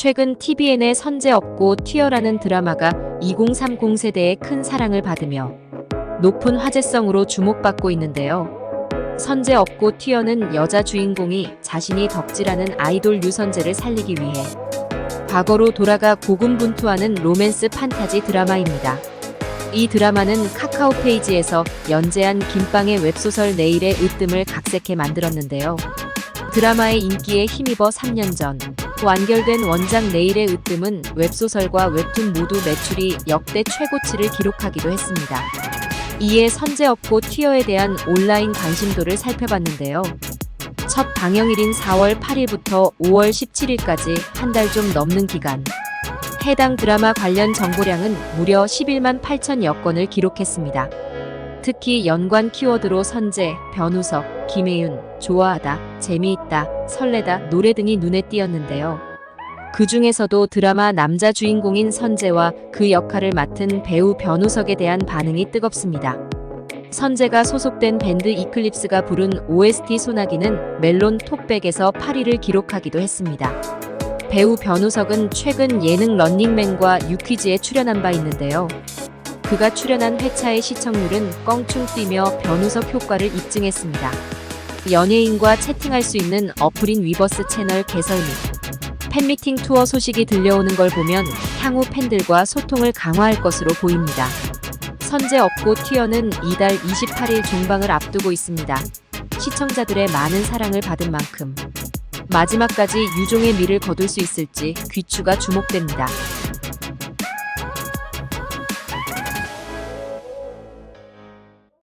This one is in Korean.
최근 TVN의 선제 없고 튀어라는 드라마가 2030 세대의 큰 사랑을 받으며 높은 화제성으로 주목받고 있는데요. 선제 없고 튀어는 여자 주인공이 자신이 덕질하는 아이돌 유선재를 살리기 위해 과거로 돌아가 고군분투하는 로맨스 판타지 드라마입니다. 이 드라마는 카카오 페이지에서 연재한 김빵의 웹소설 내일의 으뜸을 각색해 만들었는데요. 드라마의 인기에 힘입어 3년 전 완결된 원작 내일의 으뜸은 웹소설과 웹툰 모두 매출이 역대 최고치를 기록하기도 했습니다. 이에 선제 없고 튀어에 대한 온라인 관심도를 살펴봤는데요. 첫 방영일인 4월 8일부터 5월 17일까지 한 달 좀 넘는 기간. 해당 드라마 관련 정보량은 무려 11만 8천여 건을 기록했습니다. 특히 연관 키워드로 선재, 변우석, 김혜윤, 좋아하다, 재미있다, 설레다, 노래 등이 눈에 띄었는데요. 그 중에서도 드라마 남자 주인공인 선재와 그 역할을 맡은 배우 변우석에 대한 반응이 뜨겁습니다. 선재가 소속된 밴드 이클립스가 부른 OST 소나기는 멜론 톡백에서 8위를 기록하기도 했습니다. 배우 변우석은 최근 예능 런닝맨과 유퀴즈에 출연한 바 있는데요. 그가 출연한 회차의 시청률은 껑충 뛰며 변우석 효과를 입증했습니다. 연예인과 채팅할 수 있는 어플인 위버스 채널 개설 및 팬미팅 투어 소식이 들려오는 걸 보면 향후 팬들과 소통을 강화할 것으로 보입니다. 선제 없고 튀어는 이달 28일 종방을 앞두고 있습니다. 시청자들의 많은 사랑을 받은 만큼 마지막까지 유종의 미를 거둘 수 있을지 귀추가 주목됩니다.